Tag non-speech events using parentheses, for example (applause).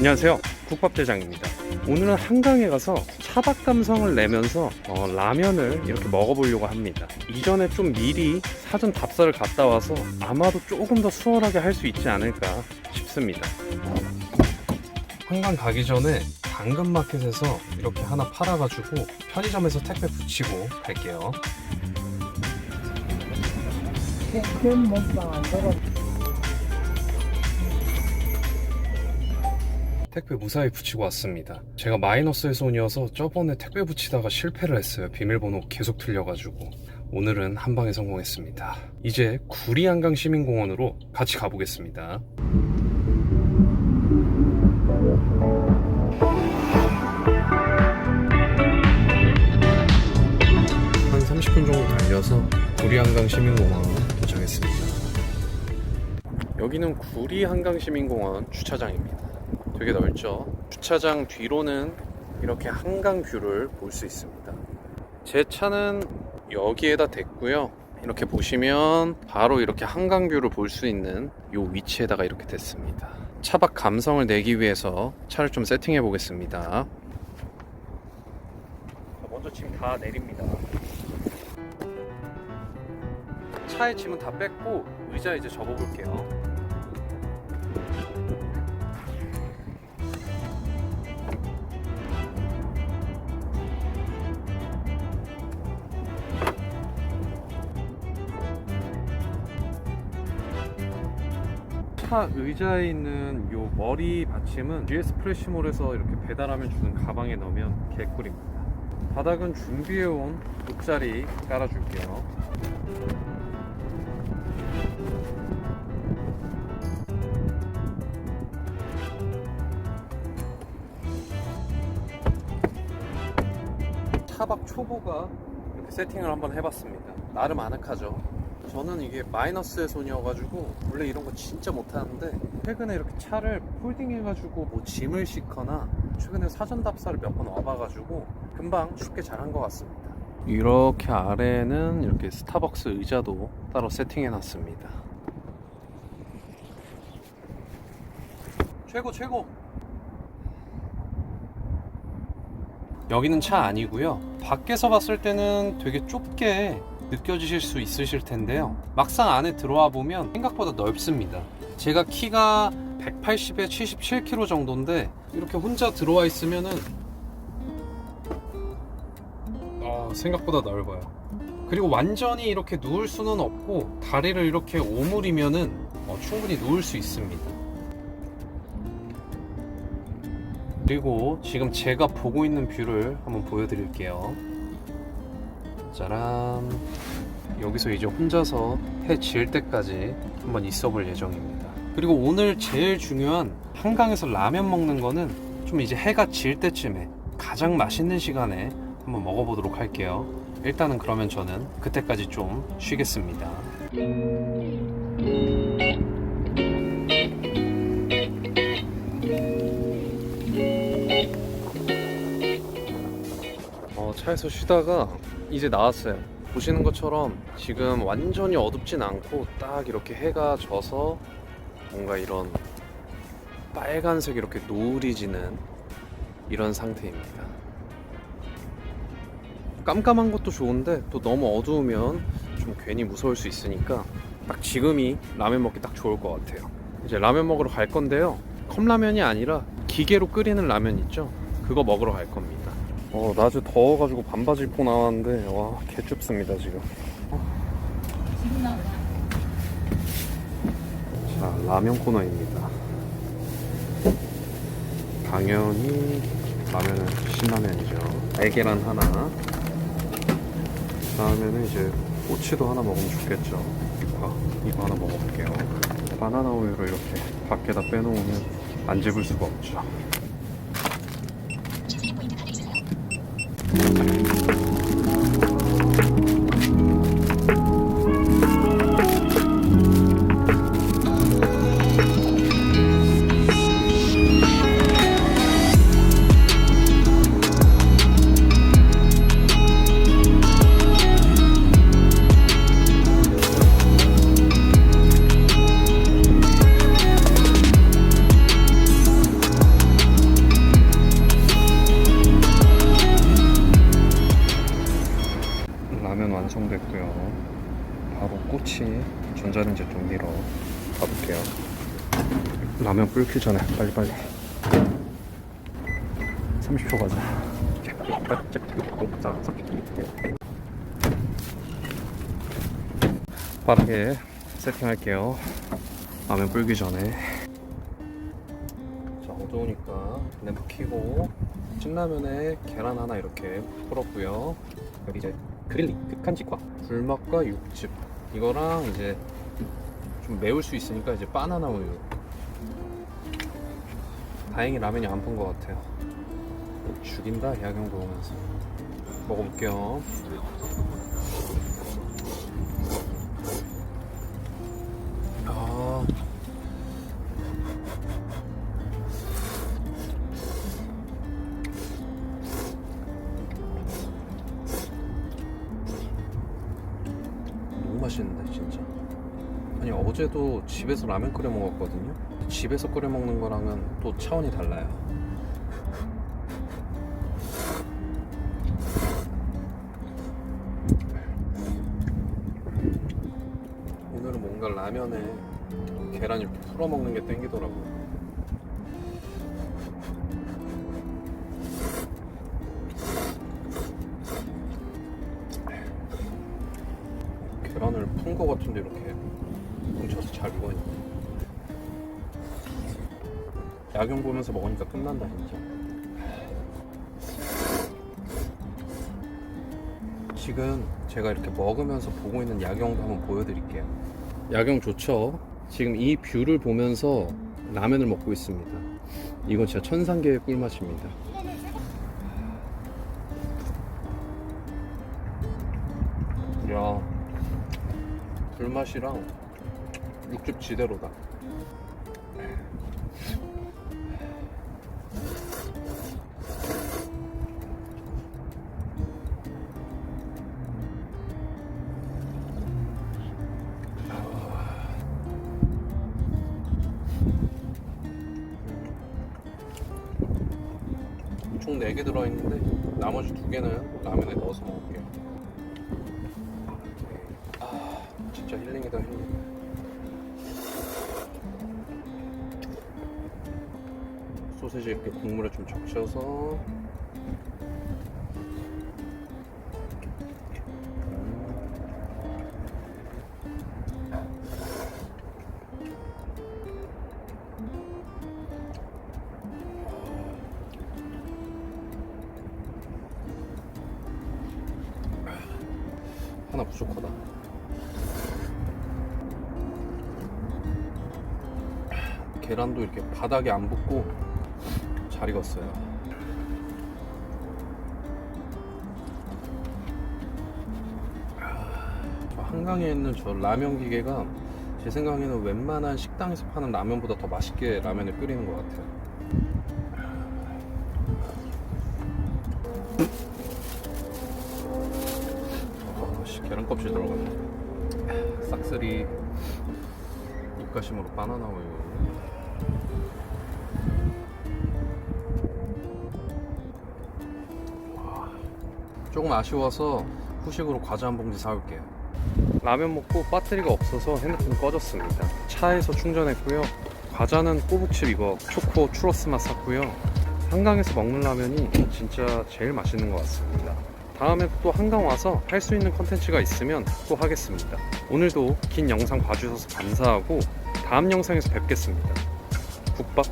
안녕하세요. 국밥대장입니다. 오늘은 한강에 가서 차박 감성을 내면서 어, 라면을 이렇게 먹어보려고 합니다. 이전에 좀 미리 사전 답사를 갔다 와서 아마도 조금 더 수월하게 할 수 있지 않을까 싶습니다. 한강 가기 전에 당근마켓에서 이렇게 하나 팔아가지고 편의점에서 택배 붙이고 갈게요. 큰 몸빵 안 들어. 택배 무사히 붙이고 왔습니다. 제가 마이너스의 손이어서 저번에 택배 붙이다가 실패를 했어요. 비밀번호 계속 틀려가지고. 오늘은 한 방에 성공했습니다. 이제 구리 한강 시민공원으로 같이 가보겠습니다. 한 30분 정도 달려서 구리 한강 시민공원 도착했습니다. 여기는 구리 한강 시민공원 주차장입니다. 되게 넓죠. 주차장 뒤로는 이렇게 한강 뷰를 볼 수 있습니다. 제 차는 여기에다 댔고요. 이렇게 보시면 바로 이렇게 한강 뷰를 볼 수 있는 이 위치에다가 이렇게 댔습니다. 차박 감성을 내기 위해서 차를 좀 세팅해 보겠습니다. 먼저 짐 다 내립니다. 차에 짐은 다 뺐고 의자 이제 접어 볼게요. 차 의자에 있는 요 머리 받침은 GS 프레시몰에서 이렇게 배달하면 주는 가방에 넣으면 개꿀입니다. 바닥은 준비해온 돗자리 깔아줄게요. 차박 초보가 이렇게 세팅을 한번 해봤습니다. 나름 아늑하죠. 저는 이게 마이너스의 손이어가지고 원래 이런 거 진짜 못하는데 최근에 이렇게 차를 폴딩해가지고 뭐 짐을 싣거나 최근에 사전 답사를 몇 번 와봐가지고 금방 쉽게 잘한 것 같습니다. 이렇게 아래에는 이렇게 스타벅스 의자도 따로 세팅해놨습니다. 최고 최고. 여기는 차 아니고요. 밖에서 봤을 때는 되게 좁게 느껴지실 수 있으실 텐데요. 막상 안에 들어와 보면 생각보다 넓습니다. 제가 키가 180에 77kg 정도인데 이렇게 혼자 들어와 있으면은 어, 생각보다 넓어요. 그리고 완전히 이렇게 누울 수는 없고 다리를 이렇게 오므리면은 어, 충분히 누울 수 있습니다. 그리고 지금 제가 보고 있는 뷰를 한번 보여드릴게요. 짜란. 여기서 이제 혼자서 해질 때까지 한번 있어 볼 예정입니다. 그리고 오늘 제일 중요한 한강에서 라면 먹는 거는 좀 이제 해가 질 때쯤에 가장 맛있는 시간에 한번 먹어보도록 할게요. 일단은 그러면 저는 그때까지 좀 쉬겠습니다. 어, 차에서 쉬다가 이제 나왔어요. 보시는 것처럼 지금 완전히 어둡진 않고 딱 이렇게 해가 져서 뭔가 이런 빨간색 이렇게 노을이 지는 이런 상태입니다. 깜깜한 것도 좋은데 또 너무 어두우면 좀 괜히 무서울 수 있으니까 딱 지금이 라면 먹기 딱 좋을 것 같아요. 이제 라면 먹으러 갈 건데요. 컵라면이 아니라 기계로 끓이는 라면 있죠? 그거 먹으러 갈 겁니다. 어, 낮에 더워가지고 반바지 입고 나왔는데 와 개춥습니다 지금. 자 라면 코너입니다. 당연히 라면은 신라면이죠. 알계란 하나. 다음에는 이제 꼬치도 하나 먹으면 좋겠죠. 이거 이거 하나 먹어볼게요. 바나나 우유를 이렇게 밖에다 빼놓으면 안 집을 수가 없죠. Thank you. 끓기 전에 빨리빨리. 30초 가자. 빠르게 세팅할게요. 라면 불기 전에. 자 어두우니까 램프 켜고 신라면에 계란 하나 이렇게 풀었고요. 이제 그릴리 극한 직화. 불맛과 육즙. 이거랑 이제 좀 매울 수 있으니까 이제 바나나 우유. 다행히 라면이 안 푼 것 같아요. 죽인다 야경 보면서. 먹어볼게요. 아. 너무 맛있는데 진짜 아니 어제도 집에서 라면 끓여 먹었거든요. 집에서 끓여 먹는 거랑은 또 차원이 달라요. (laughs) 오늘은 뭔가 라면에 계란 이렇게 풀어 먹는 게 땡기더라고요. 계란을 푼 거 같은데 이렇게 뭉쳐서 잘 익어있네. 야경 보면서 먹으니까 끝난다 진짜. 지금 제가 이렇게 먹으면서 보고 있는 야경도 한번 보여드릴게요. 야경 좋죠? 지금 이 뷰를 보면서 라면을 먹고 있습니다. 이건 진짜 천상계의 꿀맛입니다. 야 불맛이랑 육즙 지대로다. 총 4개 들어있는데 나머지 2개는 라면에 넣어서 먹을게요. 아 진짜 힐링이다 힐링 소세지 이렇게 국물에 좀 적셔서 하나 부족하다. 계란도 이렇게 바닥에 안 붙고 잘 익었어요. 저 한강에 있는 저 라면 기계가 제 생각에는 웬만한 식당에서 파는 라면보다 더 맛있게 라면을 끓이는 것 같아요. 아씨 계란 껍질 들어갔네 싹쓸이 입가심으로 바나나 우유 조금 아쉬워서 후식으로 과자 한 봉지 사올게요. 라면 먹고 배터리가 없어서 핸드폰 꺼졌습니다. 차에서 충전했고요. 과자는 꼬북칩 이거 초코 추러스 맛 샀고요. 한강에서 먹는 라면이 진짜 제일 맛있는 것 같습니다. 다음에 또 한강 와서 할 수 있는 컨텐츠가 있으면 또 하겠습니다. 오늘도 긴 영상 봐주셔서 감사하고 다음 영상에서 뵙겠습니다. 국밥